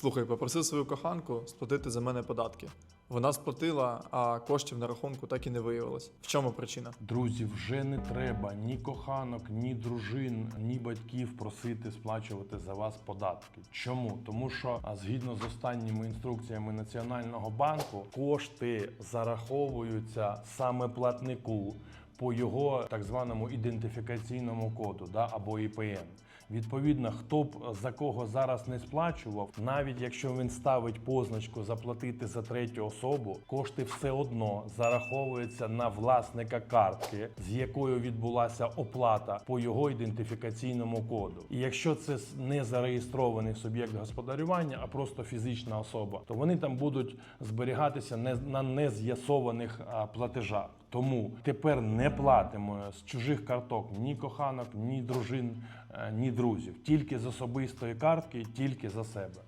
Слухай, попросив свою коханку сплатити за мене податки. Вона сплатила, а коштів на рахунку так і не виявилось. В чому причина? Друзі, вже не треба ні коханок, ні дружин, ні батьків просити сплачувати за вас податки. Чому? Тому що згідно з останніми інструкціями Національного банку кошти зараховуються саме платнику по його так званому ідентифікаційному коду, да, або ІПН. Відповідно, хто б за кого зараз не сплачував, навіть якщо він ставить позначку заплатити за третю особу, кошти все одно зараховуються на власника картки, з якою відбулася оплата по його ідентифікаційному коду. І якщо це не зареєстрований суб'єкт господарювання, а просто фізична особа, то вони там будуть зберігатися на нез'ясованих платежах. Тому тепер не платимо з чужих карток ні коханок, ні дружин, е, ні друзів. Тільки з особистої картки, тільки за себе.